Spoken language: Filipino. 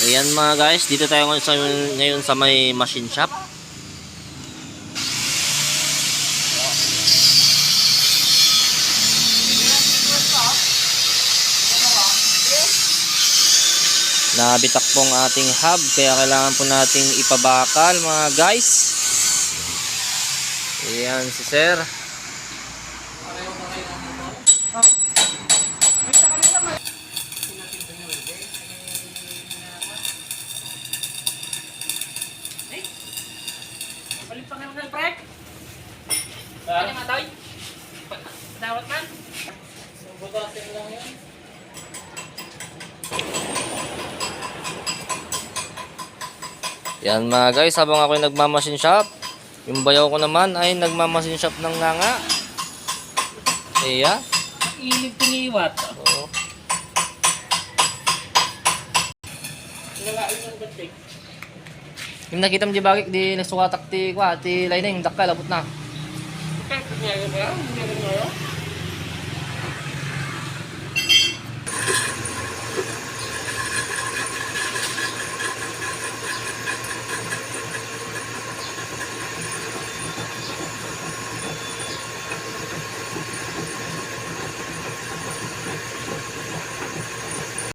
Ayan mga guys, dito tayo ngayon sa, ngayon sa may machine shop. Nabitak pong ating hub kaya kailangan po nating ipabakal mga guys. Ayan si sir. Balik pa kayo ng prek. Ano nga tayo? Patawat man. Butasin lang yun. Yan mga guys, habang ako nagmamasin shop, yung bayaw ko naman ay nagmamasin shop ng nga Iya. Ilig tingiwat. Oo. Nalain ng batik. Yung nakita mo di bagik di nagsukatak ti kwa ti lining dakka labot na. Kaya kanya ba? Hindi rin